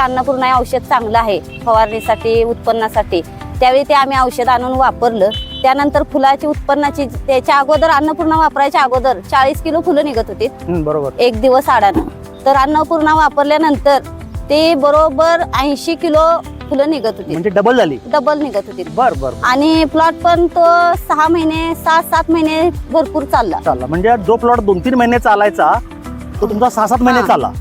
अन्नपूर्णा हे औषध चांगलं आहे फवारणीसाठी उत्पन्नासाठी. त्यावेळी ते आम्ही औषध आणून वापरलं. त्यानंतर फुलाची उत्पन्नाची त्याच्या अगोदर अन्नपूर्णा वापरायच्या अगोदर चाळीस किलो फुलं निघत होती. बरोबर. एक दिवस आडानं. तर अन्नपूर्णा वापरल्यानंतर ते बरोबर ऐंशी किलो फुलं निघत होती. म्हणजे डबल झाली. डबल निघत होती. बर बर आणि प्लॉट पण तो सहा महिने सात सात महिने भरपूर चालला. चालला. म्हणजे जो प्लॉट दोन तीन महिने चालायचा तो तुमचा सहा सात महिने हा. चालला.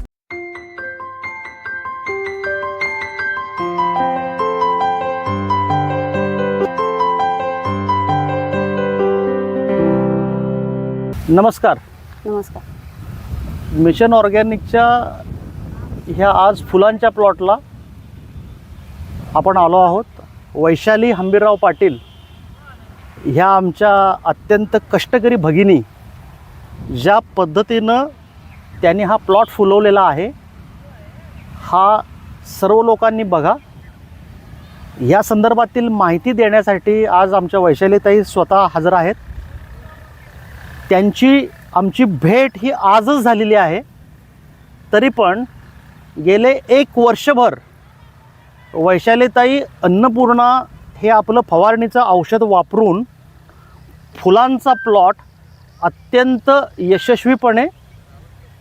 नमस्कार. नमस्कार. मिशन ऑर्गॅनिकच्या ह्या आज फुलांच्या प्लॉटला आपण आलो आहोत. वैशाली हंबीरराव पाटील ह्या आमच्या अत्यंत कष्टकरी भगिनी ज्या पद्धतीनं त्यांनी हा प्लॉट फुलवलेला आहे. हा सर्व लोकांनी बघा. या संदर्भातील माहिती देण्यासाठी आज आमच्या वैशालीताई स्वतः हजर आहेत. त्यांची आमची भेट ही आजच झालेली आहे. तरी पण गेले एक वर्षभर वैशालीताई अन्नपूर्णा हे आपलं फवारणीचं औषध वापरून फुलांचा प्लॉट अत्यंत यशस्वीपणे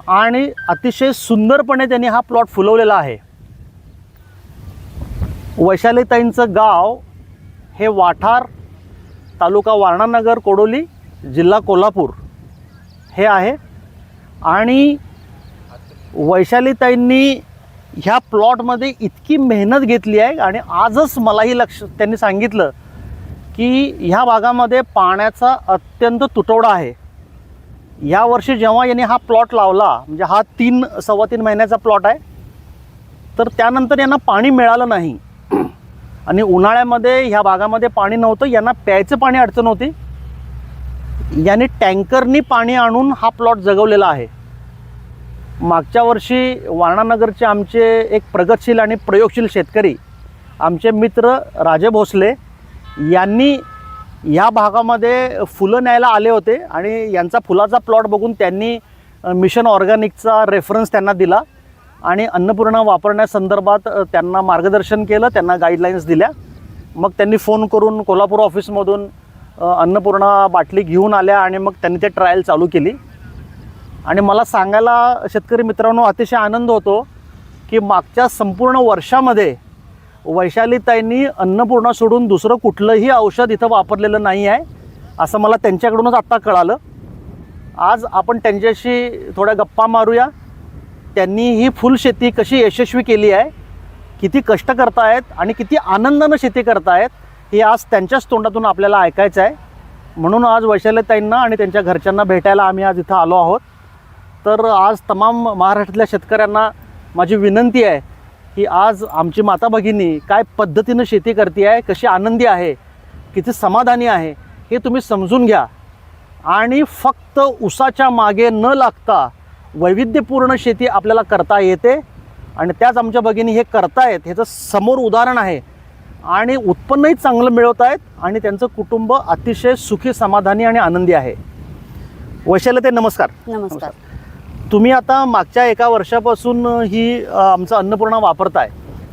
आणि अतिशय सुंदरपणे त्यांनी हा प्लॉट फुलवलेला आहे. वैशालीताईंचं गाव हे वाठार तालुका वारणानगर कोडोली जिल्हा कोल्हापूर हे आहे. आणि वैशालीताईंनी ह्या प्लॉटमध्ये इतकी मेहनत घेतली आहे आणि आजच मलाही लक्ष त्यांनी सांगितलं की ह्या भागामध्ये पाण्याचा अत्यंत तुटवडा आहे. यावर्षी जेव्हा यांनी हा प्लॉट लावला म्हणजे हा तीन सव्वा तीन महिन्याचा प्लॉट आहे तर त्यानंतर यांना पाणी मिळालं नाही. आणि उन्हाळ्यामध्ये ह्या भागामध्ये पाणी नव्हतं यांना प्यायचं पाणी अडचण होती. याने टँकरनी पाणी आणून हा प्लॉट जगवलेला आहे. मागच्या वर्षी वारणानगरचे आमचे एक प्रगतशील आणि प्रयोगशील शेतकरी आमचे मित्र राजे भोसले यांनी ह्या भागामध्ये फुलं न्यायला आले होते आणि यांचा फुलाचा प्लॉट बघून त्यांनी मिशन ऑर्गॅनिकचा रेफरन्स त्यांना दिला आणि अन्नपूर्णा वापरण्यासंदर्भात त्यांना मार्गदर्शन केलं त्यांना गाईडलाईन्स दिल्या. मग त्यांनी फोन करून कोल्हापूर ऑफिसमधून अन्नपूर्णा बाटली घेऊन आल्या आणि मग त्यांनी ते ट्रायल चालू केली. आणि मला सांगायला शेतकरी मित्रांनो अतिशय आनंद होतो की मागच्या संपूर्ण वर्षामध्ये वैशालीताईंनी अन्नपूर्णा सोडून दुसरं कुठलंही औषध इथं वापरलेलं नाही आहे असं मला त्यांच्याकडूनच आत्ता कळालं. आज आपण त्यांच्याशी थोड्या गप्पा मारूया. त्यांनी ही फुलशेती कशी यशस्वी केली आहे किती कष्ट करतायत आणि किती आनंदानं शेती करतायत हे आज त्यांच्याच तोंडातून आपल्याला ऐकायचं आहे. म्हणून आज वैशाल्यताईंना आणि त्यांच्या घरच्यांना भेटायला आम्ही आज इथं आलो आहोत. तर आज तमाम महाराष्ट्रातल्या शेतकऱ्यांना माझी विनंती आहे की आज आमची माता भगिनी काय पद्धतीनं शेती करते आहे कशी आनंदी आहे किती समाधानी आहे हे तुम्ही समजून घ्या. आणि फक्त उसाच्या मागे न लागता वैविध्यपूर्ण शेती आपल्याला करता येते. आणि त्याच आमच्या भगिनी हे करतायत ह्याचं समोर उदाहरण आहे. आणि उत्पन्नही चांगलं मिळवत आहेत आणि त्यांचं कुटुंब अतिशय सुखी समाधानी आणि आनंदी आहे. वैशालते नमस्कार. नमस्कार. तुम्ही आता मागच्या एका वर्षापासून ही आमचं अन्नपूर्णा वापरताय.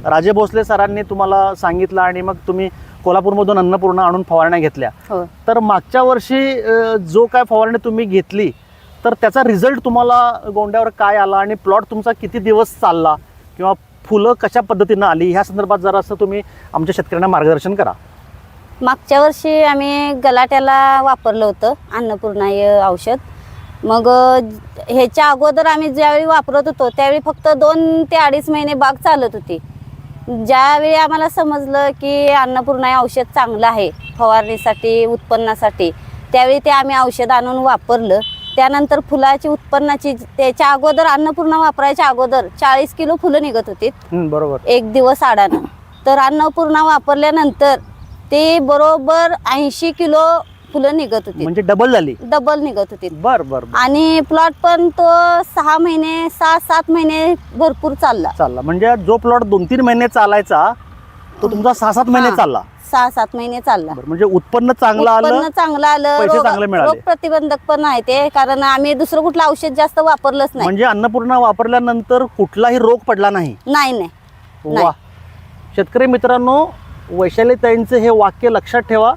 राजे भोसले सरांनी तुम्हाला सांगितलं आणि मग तुम्ही कोल्हापूरमधून अन्नपूर्णा आणून फवारण्या घेतल्या. हो. तर मागच्या वर्षी जो काय फवारणी तुम्ही घेतली तर त्याचा रिझल्ट तुम्हाला गोंड्यावर काय आला आणि प्लॉट तुमचा किती दिवस चालला किंवा फुलं कशा पद्धतीनं आली? ह्या संदर्भात जरा असं तुम्ही आमच्या शेतकऱ्यांना मार्गदर्शन करा. मागच्या वर्षी आम्ही गलाट्याला वापरलं होतं अन्नपूर्णा औषध. मग ह्याच्या अगोदर आम्ही ज्यावेळी वापरत होतो त्यावेळी फक्त दोन ते अडीच महिने बाग चालत होती. ज्यावेळी आम्हाला समजलं की अन्नपूर्णा औषध चांगलं आहे फवारणीसाठी उत्पन्नासाठी त्यावेळी ते आम्ही औषध आणून वापरलं. त्यानंतर फुलाची उत्पन्नाची त्याच्या अगोदर अन्नपूर्णा वापरायच्या अगोदर चाळीस किलो फुलं निघत होती. हं, बरोबर. एक दिवस आडानं. तर अन्नपूर्णा वापरल्यानंतर ते बरोबर ऐंशी किलो फुलं निघत होती. म्हणजे डबल झाली. डबल निघत होती. बर बर. आणि प्लॉट पण तो सहा महिने सहा सात महिने भरपूर चालला. चालला. म्हणजे जो प्लॉट दोन तीन महिने चालायचा तो तुमचा सहा सात महिने. चालला. सहा सात महिने चालला. बरं, म्हणजे उत्पन्न चांगलं उत्पन्न आलं चांगलं आलं पैसे चांगले रोग मिळाले. प्रतिबंधक पण आहे ते कारण आम्ही दुसरं कुठलं औषध जास्त वापरलंच नाही. म्हणजे अन्नपूर्णा वापरल्यानंतर कुठलाही रोग पडला नाही? नाही नाही. वा. शेतकरी मित्रांनो वैशालीताईंचं हे वाक्य लक्षात ठेवा.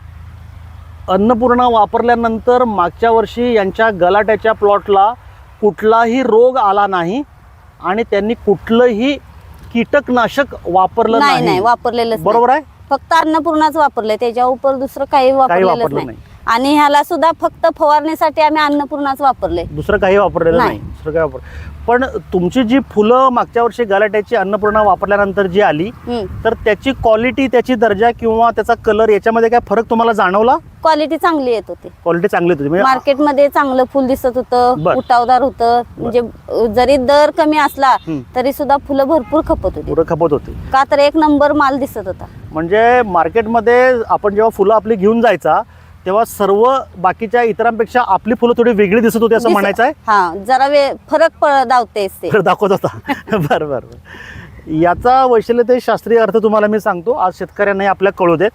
अन्नपूर्णा वापरल्यानंतर मागच्या वर्षी यांच्या गलाट्याच्या प्लॉटला कुठलाही रोग आला नाही आणि त्यांनी कुठलंही कीटकनाशक वापरलं नाही नाही. नाही वापरलेलंच बरोबर आहे. फक्त अन्नपूर्णाच वापरले त्याच्या उपर दुसरं काही वापरलेलंच वापरलं नाही. नाही. आणि ह्याला सुद्धा फक्त फवारणीसाठी आम्ही अन्नपूर्णाच वापरले दुसरं काही वापरलेलं नाही. नाही. दुसरं काही वापर पण तुमची जी फुलं मागच्या वर्षी गलाट्याची अन्नपूर्णा वापरल्यानंतर जी आली. तर त्याची क्वालिटी त्याची दर्जा किंवा त्याचा कलर याच्यामध्ये काय फरक तुम्हाला जाणवला? क्वालिटी चांगली येत होती. क्वालिटी चांगली होती. म्हणजे मार्केटमध्ये चांगलं फुल दिसत होतं बर. उठावदार होतं. म्हणजे अ, जरी दर कमी असला. तरी सुद्धा फुलं भरपूर खपत होती. पुरं खपत होती. का तर एक नंबर माल दिसत होता. म्हणजे मार्केटमध्ये आपण जेव्हा फुलं आपली घेऊन जायचा तेव्हा सर्व बाकीच्या इतरांपेक्षा आपली फुलं थोडी वेगळी दिसत होती असं म्हणायचं आहे? हा जरा वे फरक ते. तर दाखवत होता. बरं बरं बरं. याचा वैशिल्यते शास्त्रीय अर्थ तुम्हाला मी सांगतो. आज शेतकऱ्यांनाही आपल्या कळू देत.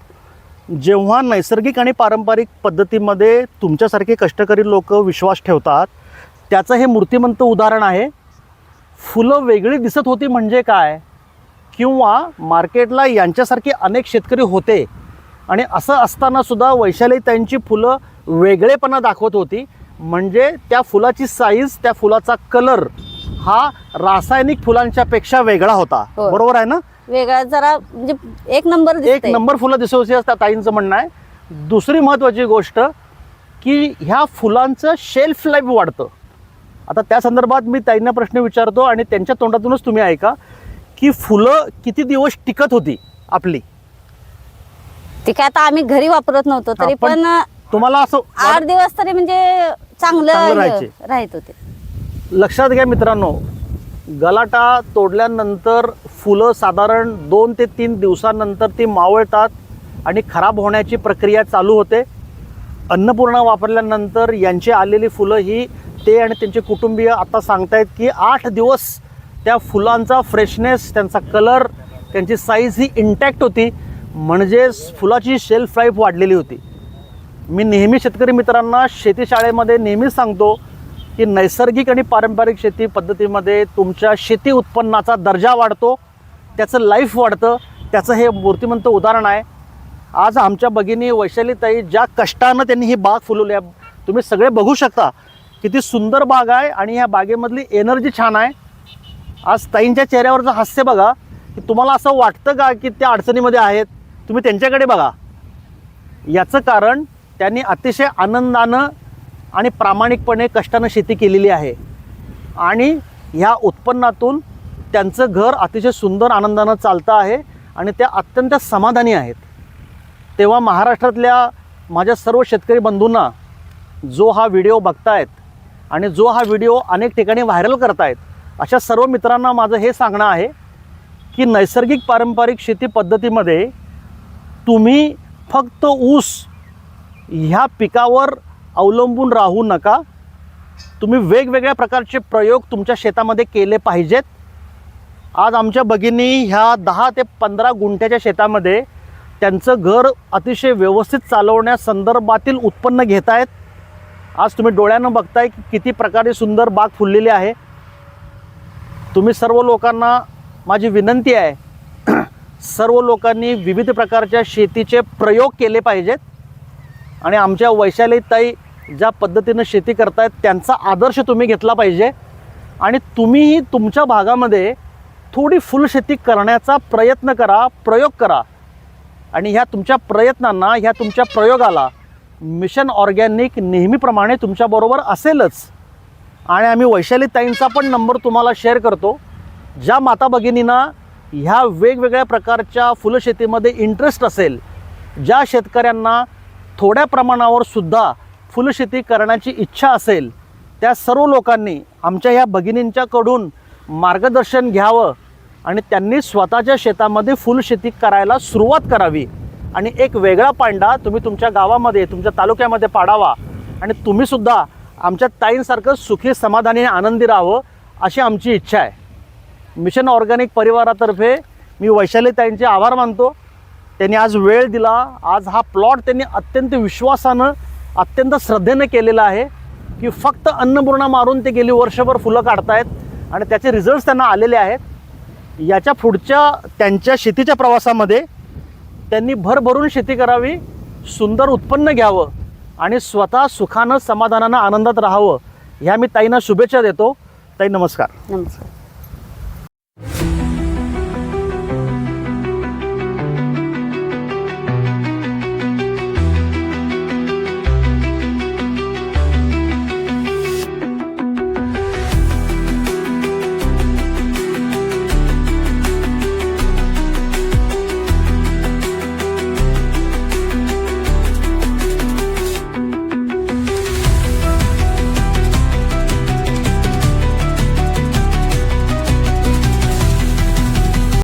जेव्हा नैसर्गिक आणि पारंपरिक पद्धतीमध्ये तुमच्यासारखे कष्टकरी लोक विश्वास ठेवतात त्याचं हे मूर्तिमंत उदाहरण आहे. फुलं वेगळी दिसत होती म्हणजे काय? किंवा मार्केटला यांच्यासारखे अनेक शेतकरी होते. आणि असं असताना सुद्धा वैशाली त्यांची फुलं वेगळेपणा दाखवत होती. म्हणजे त्या फुलाची साईज त्या फुलाचा कलर हा रासायनिक फुलांच्या पेक्षा वेगळा होता. बरोबर आहे ना? वेगळा जरा म्हणजे एक नंबर एक. नंबर फुलं दिसत होती असं त्या ताईंचं म्हणणं आहे. दुसरी महत्त्वाची गोष्ट की ह्या फुलांचं शेल्फ लाईफ वाढतं. आता त्या संदर्भात मी ताईंना प्रश्न विचारतो आणि त्यांच्या तोंडातूनच तुम्ही ऐका. की फुलं किती दिवस टिकत होती आपली? ते काय आता आम्ही घरी वापरत नव्हतो तरी हा, पण पण तुम्हाला असं आठ दिवस तरी म्हणजे चांगलं राहायचे. हे राहत होते. लक्षात घ्या मित्रांनो गलाटा तोडल्यानंतर फुलं साधारण दोन ते तीन दिवसानंतर ती मावळतात आणि खराब होण्याची प्रक्रिया चालू होते. अन्नपूर्णा वापरल्यानंतर यांची आलेली फुलं ही ते आणि त्यांचे कुटुंबीय आता सांगतायत की आठ दिवस त्या फुलांचा फ्रेशनेस त्यांचा कलर त्यांची साईज ही इंटॅक्ट होती. म्हणजेच फुलाची शेल्फ लाईफ वाढलेली होती. मी नेहमी शेतकरी मित्रांना शेतीशाळेमध्ये नेहमीच सांगतो की नैसर्गिक आणि पारंपरिक शेती पद्धतीमध्ये तुमच्या शेती उत्पन्नाचा दर्जा वाढतो त्याचं लाईफ वाढतं त्याचं हे मूर्तिमंत उदाहरण आहे. आज आमच्या भगिनी वैशालीताई ज्या कष्टानं त्यांनी ही बाग फुलवली आहे तुम्ही सगळे बघू शकता किती सुंदर बाग आहे आणि ह्या बागेमधली एनर्जी छान आहे. आज ताईंच्या चेहऱ्यावरचं हास्य बघा की तुम्हाला असं वाटतं का की त्या अडचणीमध्ये आहेत? तुम्ही त्यांच्याकडे बघा. याचं कारण त्यांनी अतिशय आनंदानं आणि प्रामाणिकपणे कष्टानं शेती केलेली आहे. आणि ह्या उत्पन्नातून त्यांचं घर अतिशय सुंदर आनंदानं चालतं आहे आणि त्या अत्यंत समाधानी आहेत. तेव्हा महाराष्ट्रातल्या माझ्या सर्व शेतकरी बंधूंना जो हा व्हिडिओ बघतायत आणि जो हा व्हिडिओ अनेक ठिकाणी व्हायरल करतायत अशा सर्व मित्रांना माझं हे सांगणं आहे की नैसर्गिक पारंपरिक शेती पद्धतीमध्ये तुम्ही फक्त ऊस ह्या पिकावर अवलंबून राहू नका. तुम्ही वेगवेगळ्या प्रकारचे प्रयोग तुमच्या शेतामध्ये केले पाहिजेत. आज आमच्या भगिनी ह्या दहा ते पंधरा गुंठ्याच्या शेतामध्ये त्यांचं घर अतिशय व्यवस्थित चालवण्यासंदर्भातील उत्पन्न घेत आहेत. आज तुम्ही डोळ्यानं बघताय की किती प्रकारे सुंदर बाग फुललेली आहे. तुम्ही सर्व लोकांना माझी विनंती आहे सर्व लोकांनी विविध प्रकारच्या शेतीचे प्रयोग केले पाहिजेत. आणि आमच्या वैशालीताई ज्या पद्धतीनं शेती करतायत त्यांचा आदर्श तुम्ही घेतला पाहिजे. आणि तुम्हीही तुमच्या भागामध्ये थोडी फुलशेती करण्याचा प्रयत्न करा प्रयोग करा. आणि ह्या तुमच्या प्रयत्नांना ह्या तुमच्या प्रयोगाला मिशन ऑर्गॅनिक नेहमीप्रमाणे तुमच्याबरोबर असेलच. आणि आम्ही वैशालीताईंचा पण नंबर तुम्हाला शेअर करतो. ज्या माता भगिनींना ह्या वेगवेगळ्या प्रकारच्या फुलशेतीमध्ये इंटरेस्ट असेल ज्या शेतकऱ्यांना थोड्या प्रमाणावर सुद्धा फुलशेती करण्याची इच्छा असेल त्या सर्व लोकांनी आमच्या ह्या भगिनींच्याकडून मार्गदर्शन घ्यावं आणि त्यांनी स्वतःच्या शेतामध्ये फुलशेती करायला सुरुवात करावी. आणि एक वेगळा पांडा तुम्ही तुमच्या गावामध्ये तुमच्या तालुक्यामध्ये पाडावा. आणि तुम्हीसुद्धा आमच्या ताईंसारखं सुखी समाधानी आणि आनंदी राहावं अशी आमची इच्छा आहे. मिशन ऑर्गॅनिक परिवारातर्फे मी वैशाली ताईंचे आभार मानतो. त्यांनी आज वेळ दिला. आज हा प्लॉट त्यांनी अत्यंत विश्वासानं अत्यंत श्रद्धेनं केलेला आहे की फक्त अन्नपूर्णा मारून ते गेली वर्षभर फुलं काढतायत आणि त्याचे रिझल्ट्स त्यांना आलेले आहेत. याच्या पुढच्या त्यांच्या शेतीच्या प्रवासामध्ये त्यांनी भरभरून शेती करावी सुंदर उत्पन्न घ्यावं आणि स्वतः सुखानं समाधानानं आनंदात राहावं ह्या मी ताईंना शुभेच्छा देतो. ताई नमस्कार. नमस्कार.